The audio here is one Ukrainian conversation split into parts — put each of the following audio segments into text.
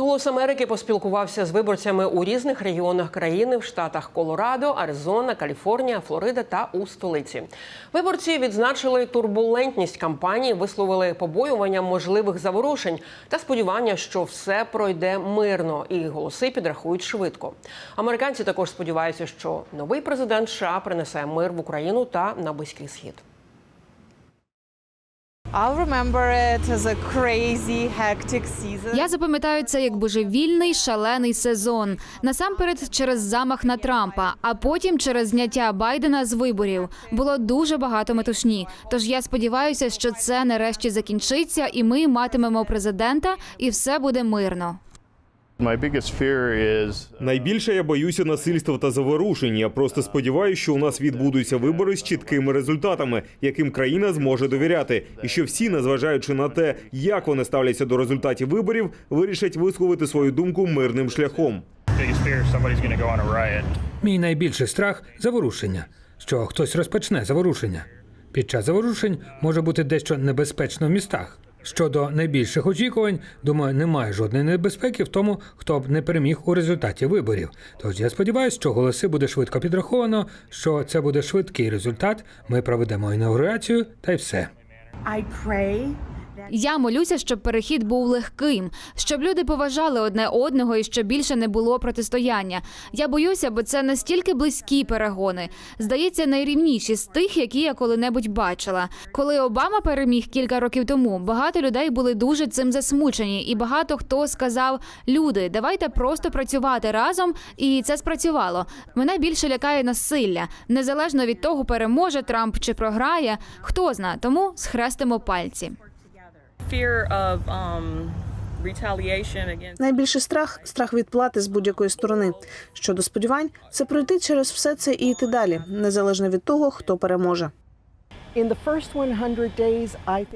Голос Америки поспілкувався з виборцями у різних регіонах країни в штатах Колорадо, Аризона, Каліфорнія, Флорида та у столиці. Виборці відзначили турбулентність кампанії, висловили побоювання можливих заворушень та сподівання, що все пройде мирно, і голоси підрахують швидко. Американці також сподіваються, що новий президент США принесе мир в Україну та на близький схід. Я запам'ятаю це як божевільний шалений сезон. Насамперед через замах на Трампа, а потім через зняття Байдена з виборів. Було дуже багато метушні. Тож я сподіваюся, що це нарешті закінчиться, і ми матимемо президента, і все буде мирно. Найбільше я боюся насильства та заворушень. Я просто сподіваюся, що у нас відбудуться вибори з чіткими результатами, яким країна зможе довіряти, і що всі, незважаючи на те, як вони ставляться до результатів виборів, вирішать висловити свою думку мирним шляхом. biggest fear somebody's going to go on a riot. Мій найбільший страх заворушення, що хтось розпочне заворушення. Під час заворушень може бути дещо небезпечно в містах. Щодо найбільших очікувань, думаю, немає жодної небезпеки в тому, хто б не переміг у результаті виборів. Тож я сподіваюся, що голоси буде швидко підраховано, що це буде швидкий результат. Ми проведемо інаугурацію та й все. I pray Я молюся, щоб перехід був легким, щоб люди поважали одне одного і щоб більше не було протистояння. Я боюся, бо це настільки близькі перегони. Здається, найрівніші з тих, які я коли-небудь бачила. Коли Обама переміг кілька років тому, багато людей були дуже цим засмучені, і багато хто сказав: люди, давайте просто працювати разом, і це спрацювало. Мене більше лякає насилля, незалежно від того, переможе Трамп чи програє. Хто зна, тому схрестимо пальці. Найбільший страх страх відплати з будь-якої сторони. Щодо сподівань, це пройти через все це і йти далі, незалежно від того, хто переможе.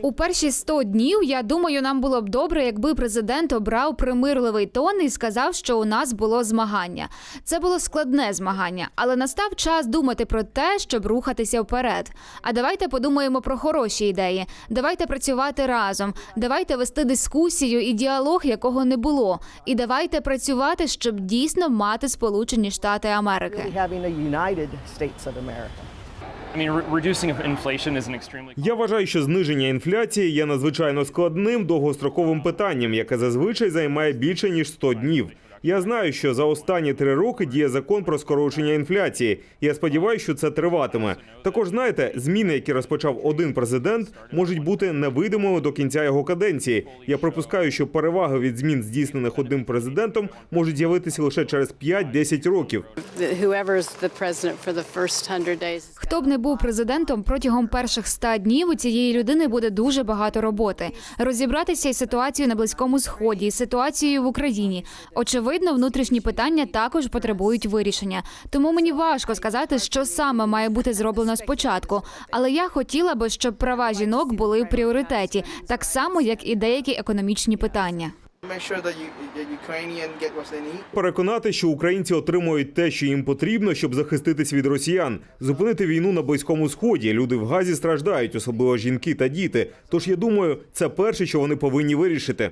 У перші 100 днів я думаю, нам було б добре, якби президент обрав примирливий тон і сказав, що у нас було змагання. Це було складне змагання, але настав час думати про те, щоб рухатися вперед. А давайте подумаємо про хороші ідеї. Давайте працювати разом. Давайте вести дискусію і діалог, якого не було. І давайте працювати, щоб дійсно мати Сполучені Штати Америки. Я вважаю, що зниження інфляції є надзвичайно складним довгостроковим питанням, яке зазвичай займає більше ніж 100 днів. Я знаю, що за останні три роки діє закон про скорочення інфляції. Я сподіваюся, що це триватиме. Також знаєте, зміни, які розпочав один президент, можуть бути невидимими до кінця його каденції. Я припускаю, що переваги від змін, здійснених одним президентом, можуть з'явитися лише через 5-10 років. Whoever's the president for the first 100 days. Хто б не був президентом протягом перших ста днів, у цієї людини буде дуже багато роботи. Розібратися із ситуацією на близькому сході, ситуацією в Україні. Очевидно, внутрішні питання також потребують вирішення. Тому мені важко сказати, що саме має бути зроблено спочатку. Але я хотіла би, щоб права жінок були в пріоритеті, так само як і деякі економічні питання. Переконати, що українці отримують те, що їм потрібно, щоб захиститись від росіян, зупинити війну на близькому сході. Люди в Газі страждають, особливо жінки та діти. Тож я думаю, це перше, що вони повинні вирішити.